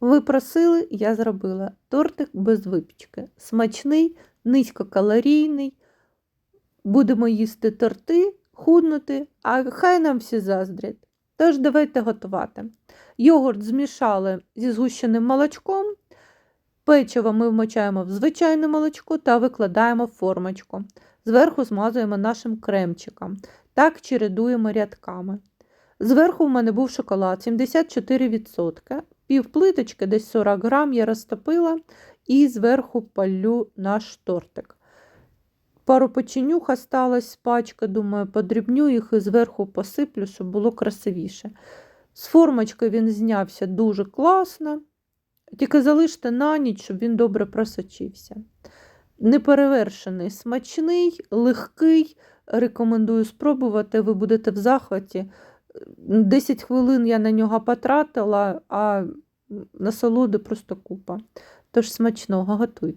Ви просили, я зробила тортик без випічки. Смачний, низькокалорійний. Будемо їсти торти, худнути, а хай нам всі заздрять. Тож давайте готувати. Йогурт змішали зі згущеним молочком. Печиво ми вмочаємо в звичайне молочко та викладаємо в формочку. Зверху змазуємо нашим кремчиком. Так чередуємо рядками. Зверху в мене був шоколад 74%. Пів плиточки, десь 40 грам, я розтопила і зверху палю наш тортик. Пару печенюх осталось з пачки, думаю, подрібню їх і зверху посиплю, щоб було красивіше. З формочки він знявся дуже класно. Тільки залиште на ніч, щоб він добре просочився. Неперевершений, смачний, легкий. Рекомендую спробувати, ви будете в захваті. 10 хвилин я на нього потратила, а насолоди просто купа. Тож смачного готуйте.